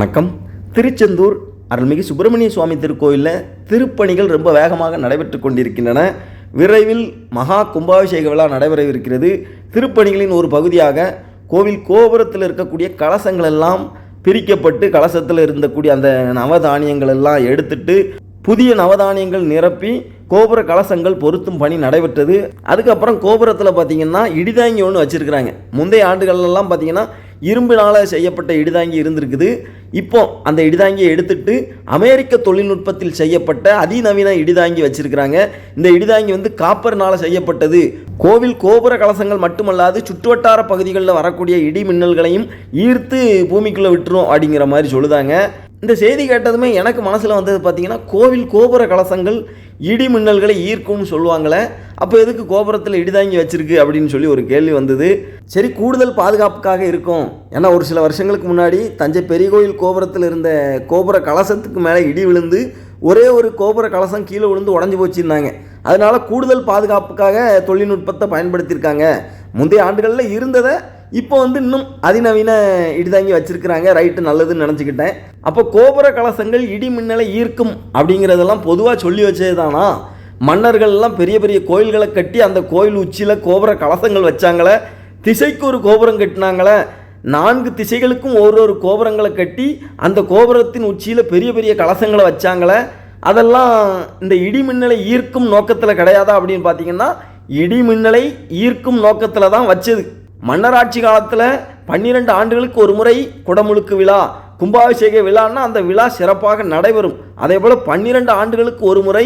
வணக்கம். திருச்செந்தூர் அருள்மிகு சுப்பிரமணிய சுவாமி திருக்கோயிலில் திருப்பணிகள் ரொம்ப வேகமாக நடைபெற்று கொண்டிருக்கின்றன. விரைவில் மகா கும்பாபிஷேக விழா நடைபெறவிருக்கிறது. திருப்பணிகளின் ஒரு பகுதியாக கோவில் கோபுரத்தில் இருக்கக்கூடிய கலசங்கள் எல்லாம் பிரிக்கப்பட்டு கலசத்தில் இருந்தக்கூடிய அந்த நவதானியங்கள் எல்லாம் எடுத்துட்டு புதிய நவதானியங்கள் நிரப்பி கோபுர கலசங்கள் பொருத்தும் பணி நடைபெற்றது. அதுக்கப்புறம் கோபுரத்தில் பார்த்தீங்கன்னா இடிதாங்கி ஒன்று வச்சுருக்கிறாங்க. முந்தைய ஆண்டுகள்லாம் பார்த்தீங்கன்னா இரும்பினால் செய்யப்பட்ட இடிதாங்கி இருந்திருக்குது. இப்போ அந்த இடிதாங்கியை எடுத்துட்டு அமெரிக்க தொழில்நுட்பத்தில் செய்யப்பட்ட அதிநவீன இடிதாங்கி வச்சிருக்கிறாங்க. இந்த இடிதாங்கி வந்து காப்பர்னால் செய்யப்பட்டது. கோவில் கோபுர கலசங்கள் மட்டுமல்லாது சுற்றுவட்டார பகுதிகளில் வரக்கூடிய இடி மின்னல்களையும் ஈர்த்து பூமிக்குள்ளே விட்டுரும் அப்படிங்கிற மாதிரி சொல்லுதாங்க. இந்த செய்தி கேட்டதுமே எனக்கு மனசில் வந்தது பார்த்திங்கன்னா கோவில் கோபுர கலசங்கள் இடி மின்னல்களை ஈர்க்கும்னு சொல்லுவாங்களே அப்போ எதுக்கு கோபுரத்தில் இடிதாங்கி வச்சிருக்கு அப்படின்னு சொல்லி ஒரு கேள்வி வந்தது. சரி கூடுதல் பாதுகாப்புக்காக இருக்கும். ஏன்னா ஒரு சில வருஷங்களுக்கு முன்னாடி தஞ்சை பெரிய கோயில் கோபுரத்தில் இருந்த கோபுர கலசத்துக்கு மேலே இடி விழுந்து ஒரே ஒரு கோபுர கலசம் கீழே விழுந்து உடஞ்சி போச்சுருந்தாங்க அதனால் கூடுதல் பாதுகாப்புக்காக தொழில்நுட்பத்தை பயன்படுத்தியிருக்காங்க. முந்தைய ஆண்டுகளில் இருந்ததை இப்போ வந்து இன்னும் அதிநவீன இடிதாங்கி வச்சுருக்கிறாங்க. ரைட்டு நல்லதுன்னு நினச்சிக்கிட்டேன். அப்போ கோபுர கலசங்கள் இடி மின்னலை ஈர்க்கும் அப்படிங்கிறதெல்லாம் பொதுவாக சொல்லி வச்சது தானா மன்னர்கள்லாம் பெரிய பெரிய கோயில்களை கட்டி அந்த கோயில் உச்சியில் கோபுர கலசங்கள் வச்சாங்களே. திசைக்கு ஒரு கோபுரம் கட்டினாங்களே. நான்கு திசைகளுக்கும் ஒரு ஒரு கோபுரங்களை கட்டி அந்த கோபுரத்தின் உச்சியில் பெரிய பெரிய கலசங்களை வச்சாங்களே. அதெல்லாம் இந்த இடி மின்னலை ஈர்க்கும் நோக்கத்தில் கிடையாதா அப்படின்னு பார்த்தீங்கன்னா இடி மின்னலை ஈர்க்கும் நோக்கத்தில் தான் வச்சது. மன்னராட்சி காலத்தில் பன்னிரெண்டு ஆண்டுகளுக்கு ஒரு முறை குடமுழுக்கு விழா கும்பாபிஷேக விழான்னா அந்த விழா சிறப்பாக நடைபெறும். அதே போல் பன்னிரெண்டு ஆண்டுகளுக்கு ஒரு முறை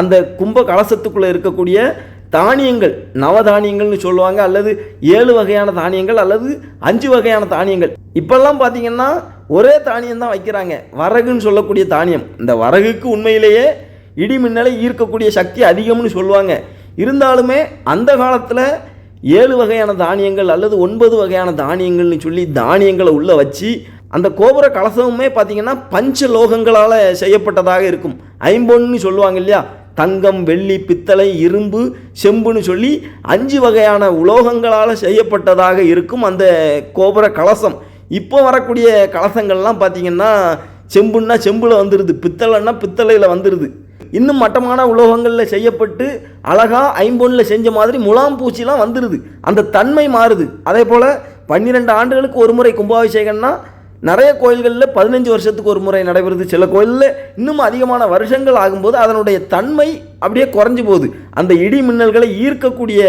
அந்த கும்ப கலசத்துக்குள்ளே இருக்கக்கூடிய தானியங்கள் நவதானியங்கள்னு சொல்லுவாங்க அல்லது ஏழு வகையான தானியங்கள் அல்லது அஞ்சு வகையான தானியங்கள். இப்பெல்லாம் பார்த்தீங்கன்னா ஒரே தானியம் தான் வைக்கிறாங்க. வரகுன்னு சொல்லக்கூடிய தானியம். இந்த வரகுக்கு உண்மையிலேயே இடி மின்னலை ஈர்க்கக்கூடிய சக்தி அதிகம்னு சொல்லுவாங்க. இருந்தாலுமே அந்த காலத்தில் ஏழு வகையான தானியங்கள் அல்லது ஒன்பது வகையான தானியங்கள்னு சொல்லி தானியங்களை உள்ளே வச்சு அந்த கோபுர கலசமுமே பார்த்திங்கன்னா பஞ்ச லோகங்களால் செய்யப்பட்டதாக இருக்கும். ஐம்பொன்னு சொல்லுவாங்க இல்லையா? தங்கம் வெள்ளி பித்தளை இரும்பு செம்புன்னு சொல்லி அஞ்சு வகையான உலோகங்களால் செய்யப்பட்டதாக இருக்கும் அந்த கோபுர கலசம். இப்போ வரக்கூடிய கலசங்கள்லாம் பார்த்திங்கன்னா செம்புன்னா செம்பில் வந்துடுது பித்தளைன்னா பித்தளையில் வந்துடுது இன்னும் மட்டமான உலோகங்களில் செய்யப்பட்டு அழகாக ஐம்பொன்னில் செஞ்ச மாதிரி முலாம் பூச்சிலாம் வந்துடுது அந்த தன்மை மாறுது. அதே போல் பன்னிரெண்டு ஆண்டுகளுக்கு ஒரு முறை கும்பாபிஷேகம்னா நிறைய கோயில்களில் பதினஞ்சு வருஷத்துக்கு ஒரு முறை நடைபெறுது. சில கோயிலில் இன்னும் அதிகமான வருஷங்கள் ஆகும்போது அதனுடைய தன்மை அப்படியே குறைஞ்சி போகுது. அந்த இடி மின்னல்களை ஈர்க்கக்கூடிய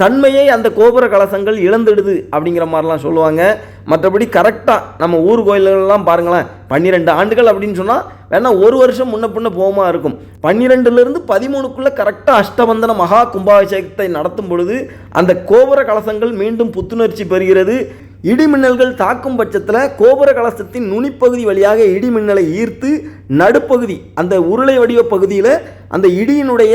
தன்மையை அந்த கோபுர கலசங்கள் இழந்துடுது அப்படிங்கிற மாதிரிலாம் சொல்லுவாங்க. மற்றபடி கரெக்டாக நம்ம ஊர் கோயில்கள்லாம் பாருங்களேன் பன்னிரெண்டு ஆண்டுகள் அப்படின்னு சொன்னால் வேணால் ஒரு வருஷம் முன்ன பின்ன போகமா இருக்கும். பன்னிரெண்டுலேருந்து பதிமூணுக்குள்ளே கரெக்டாக அஷ்டபந்தன மகா கும்பாபிஷேகத்தை நடத்தும் பொழுது அந்த கோபுர கலசங்கள் மீண்டும் புத்துணர்ச்சி பெறுகிறது. இடிமின்னல்கள் தாக்கும் பட்சத்தில் கோபுர கலசத்தின் நுனிப்பகுதி வழியாக இடிமின்னலை ஈர்த்து நடுப்பகுதி அந்த உருளை வடிவ பகுதியில் அந்த இடியினுடைய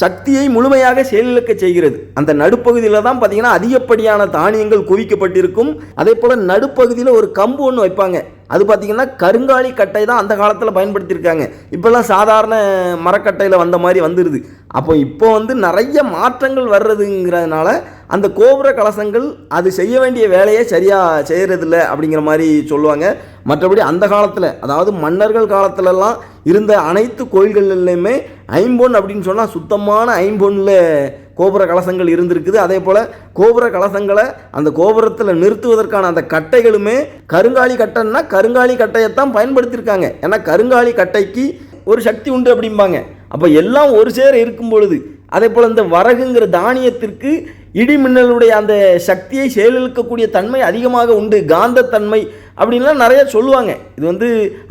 சக்தியை முழுமையாக செயலிழக்க செய்கிறது. அந்த நடுப்பகுதியில் தான் பார்த்தீங்கன்னா அதிகப்படியான தானியங்கள் குவிக்கப்பட்டிருக்கும். அதே போல் நடுப்பகுதியில் ஒரு கம்பு ஒன்று வைப்பாங்க. அது பார்த்தீங்கன்னா கருங்காலி கட்டை தான் அந்த காலத்தில் பயன்படுத்தியிருக்காங்க. இப்போல்லாம் சாதாரண மரக்கட்டையில் வந்த மாதிரி வந்துடுது அப்போ இப்போ வந்து நிறைய மாற்றங்கள் வர்றதுங்கிறதுனால அந்த கோபுர கலசங்கள் அது செய்ய வேண்டிய வேலையை சரியாக செய்கிறதில்ல அப்படிங்கிற மாதிரி சொல்லுவாங்க. மற்றபடி அந்த காலத்தில் அதாவது மன்னர்கள் காலத்திலலாம் இருந்த அனைத்து கோயில்கள்லையுமே ஐம்பொன் அப்படின்னு சொன்னால் சுத்தமான ஐம்பொன்னில் கோபுர கலசங்கள் இருந்திருக்குது. அதே போல் கோபுர கலசங்களை அந்த கோபுரத்தில் நிறுத்துவதற்கான அந்த கட்டைகளுமே கருங்காலி கட்டைன்னா கருங்காலி கட்டையைத்தான் பயன்படுத்தியிருக்காங்க. ஏன்னா கருங்காலி கட்டைக்கு ஒரு சக்தி உண்டு அப்படிம்பாங்க. அப்போ எல்லாம் ஒரு சேர இருக்கும் பொழுது அதே போல் இந்த வரகுங்கிற தானியத்திற்கு இடி மின்னலுடைய அந்த சக்தியை செயலிழக்கக்கூடிய தன்மை அதிகமாக உண்டு. காந்தத்தன்மை அப்படின்லாம் நிறைய சொல்லுவாங்க. இது வந்து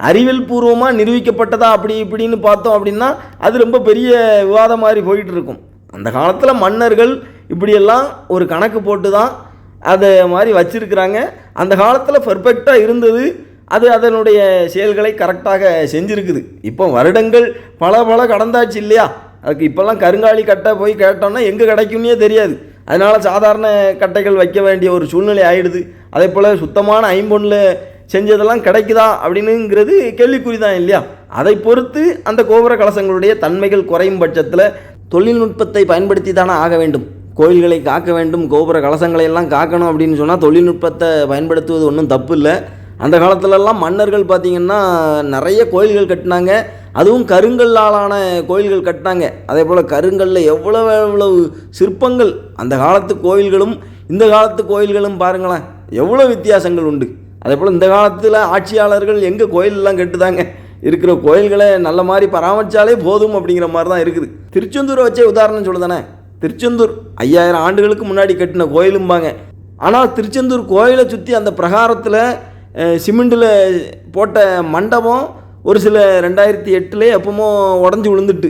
அறிவியல் பூர்வமாக நிரூபிக்கப்பட்டதா அப்படி இப்படின்னு பார்த்தோம் அப்படின்னா அது ரொம்ப பெரிய விவாதம் மாதிரி போயிட்டு இருக்கும் அந்த காலத்தில் மன்னர்கள் இப்படியெல்லாம் ஒரு கணக்கு போட்டு தான் அதை மாதிரி வச்சுருக்கிறாங்க. அந்த காலத்தில் பர்ஃபெக்டாக இருந்தது. அது அதனுடைய செயல்களை கரெக்டாக செஞ்சுருக்குது. இப்போ வருடங்கள் பல பல கடந்தாச்சு இல்லையா? அதுக்கு இப்போல்லாம் கருங்காலி கட்டை போய் கேட்டோம்னா எங்கே கிடைக்கும்னே தெரியாது. அதனால் சாதாரண கட்டைகள் வைக்க வேண்டிய ஒரு சூழ்நிலை ஆகிடுது அதே போல் சுத்தமான ஐம்பொன்னில் செஞ்சதெல்லாம் கிடைக்குதா அப்படின்னுங்கிறது கேள்விக்குறி தான் இல்லையா? அதை பொறுத்து அந்த கோபுர கலசங்களுடைய தன்மைகள் குறையும் பட்சத்தில் தொழில்நுட்பத்தை பயன்படுத்தி தானே ஆக வேண்டும். கோயில்களை காக்க வேண்டும் கோபுர கலசங்களை எல்லாம் காக்கணும் அப்படின்னு சொன்னால் தொழில்நுட்பத்தை பயன்படுத்துவது ஒன்றும் தப்பு இல்லை. அந்த காலத்துலலாம் மன்னர்கள் பார்த்திங்கன்னா நிறைய கோயில்கள் கட்டினாங்க. அதுவும் கருங்கல்லாலான கோயில்கள் கட்டினாங்க. அதே போல் கருங்கல்லில் எவ்வளவு எவ்வளவு சிற்பங்கள் அந்த காலத்து கோயில்களும் இந்த காலத்து கோயில்களும் பாருங்களேன் எவ்வளோ வித்தியாசங்கள் உண்டு. அதே போல் இந்த காலத்தில் ஆட்சியாளர்கள் எங்கே கோயிலெலாம் கட்டுதாங்க? இருக்கிற கோயில்களை நல்ல மாதிரி பராமரித்தாலே போதும் அப்படிங்கிற மாதிரி தான் இருக்குது. திருச்செந்தூரை வச்சே உதாரணம் சொல்லுதானே திருச்செந்தூர் ஐயாயிரம் ஆண்டுகளுக்கு முன்னாடி கட்டின கோயிலும்பாங்க. ஆனால் திருச்செந்தூர் கோயிலை சுற்றி அந்த பிரகாரத்தில் சிமெண்டில் போட்ட மண்டபம் ஒரு சில ரெண்டாயிரத்தி எட்டுலேயே எப்பமோ உடஞ்சி விழுந்துட்டு.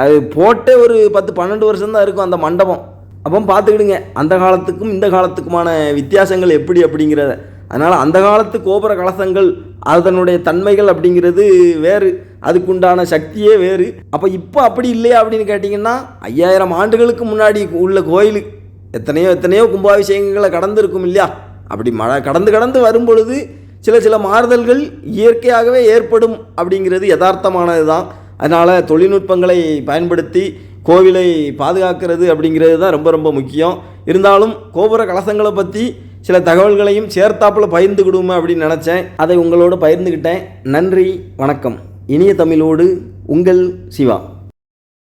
அது போட்டே ஒரு பத்து பன்னெண்டு வருஷம் தான் இருக்கும் அந்த மண்டபம். அப்போ பார்த்துக்கிடுங்க அந்த காலத்துக்கும் இந்த காலத்துக்குமான வித்தியாசங்கள் எப்படி அப்படிங்கிறத. அதனால் அந்த காலத்து கோபுர கலசங்கள் அதனுடைய தன்மைகள் அப்படிங்கிறது வேறு. அதுக்குண்டான சக்தியே வேறு. அப்போ இப்போ அப்படி இல்லையா அப்படின்னு கேட்டிங்கன்னா ஐயாயிரம் ஆண்டுகளுக்கு முன்னாடி உள்ள கோயில். எத்தனையோ எத்தனையோ கும்பாபிஷேகங்களை கடந்திருக்கும் இல்லையா? அப்படி மழை கடந்து கடந்து வரும் பொழுது சில சில மாறுதல்கள் இயற்கையாகவே ஏற்படும் அப்படிங்கிறது யதார்த்தமானது தான் அதனால் தொழில்நுட்பங்களை பயன்படுத்தி கோவிலை பாதுகாக்கிறது அப்படிங்கிறது தான் ரொம்ப ரொம்ப முக்கியம். இருந்தாலும் கோபுர கலசங்களை பற்றி சில தகவல்களையும் சேர்த்தாப்பில் பகிர்ந்துக்கிடுவோமே அப்படின்னு நினச்சேன். அதை உங்களோட பகிர்ந்துக்கிட்டேன் நன்றி வணக்கம். இனிய தமிழோடு உங்கள் சிவா.